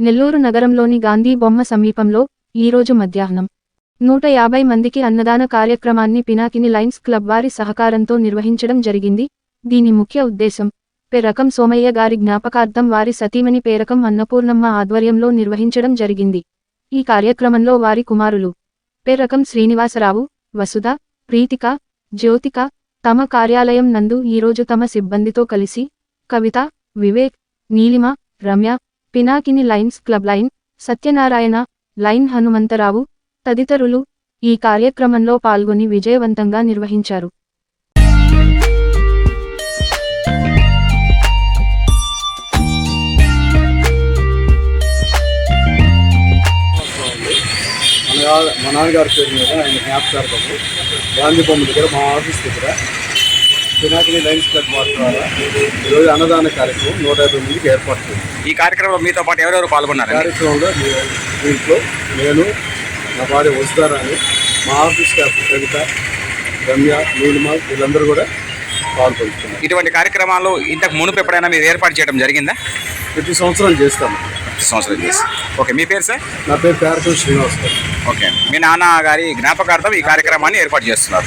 నెల్లూరు నగరంలోని గాంధీ బొమ్మ సమీపంలో ఈరోజు మధ్యాహ్నం నూట యాభై మందికి అన్నదాన కార్యక్రమాన్ని పినాకిని లైన్స్ క్లబ్ వారి సహకారంతో నిర్వహించడం జరిగింది. దీని ముఖ్య ఉద్దేశం పెరకం సోమయ్య గారి జ్ఞాపకార్థం వారి సతీమణి పేరకం అన్నపూర్ణమ్మ ఆధ్వర్యంలో నిర్వహించడం జరిగింది. ఈ కార్యక్రమంలో వారి కుమారులు పెరకం శ్రీనివాసరావు వసుధ ప్రీతిక జ్యోతిక తమ కార్యాలయం నందు ఈరోజు తమ సిబ్బందితో కలిసి Kavitha Vivek Neelima Ramya Pinakini Lions Club Lion Satyanarayana Lion Hanumantharao తదితరులు ఈ కార్యక్రమంలో పాల్గొని విజయవంతంగా నిర్వహించారు. మా నాన్నగారి పేరు మీద ఆయన జ్ఞాపకార్థము గాంధీ బొమ్మ దగ్గర మా ఆఫీస్ దగ్గర పినాకిని లైన్స్ క్లబ్ వారి ద్వారా ఈరోజు అన్నదాన కార్యక్రమం నూట యాభై మందికి ఏర్పాటు చేసింది ఈ కార్యక్రమంలో మీతో పాటు ఎవరెవరు పాల్గొన్నారు కార్యక్రమంలో దీంట్లో నేను నా భార్య వస్తారని మా ఆఫీస్ స్టాఫ్ కవిత రమ్య నీలిమ వీళ్ళందరూ కూడా పాల్పంచుకున్నారు ఇటువంటి కార్యక్రమాలు ఇంతకు మునుపు ఎప్పుడైనా మీరు ఏర్పాటు చేయడం జరిగిందా? ప్రతి సంవత్సరం చేస్తాము. సంవత్సరం చేసి ఓకే మీ పేరు సార్? నా పేరు పేరకం శ్రీనివాస్ గారు ఓకే మీ నాన్న గారి జ్ఞాపకార్థం ఈ కార్యక్రమాన్ని ఏర్పాటు చేస్తున్నారు.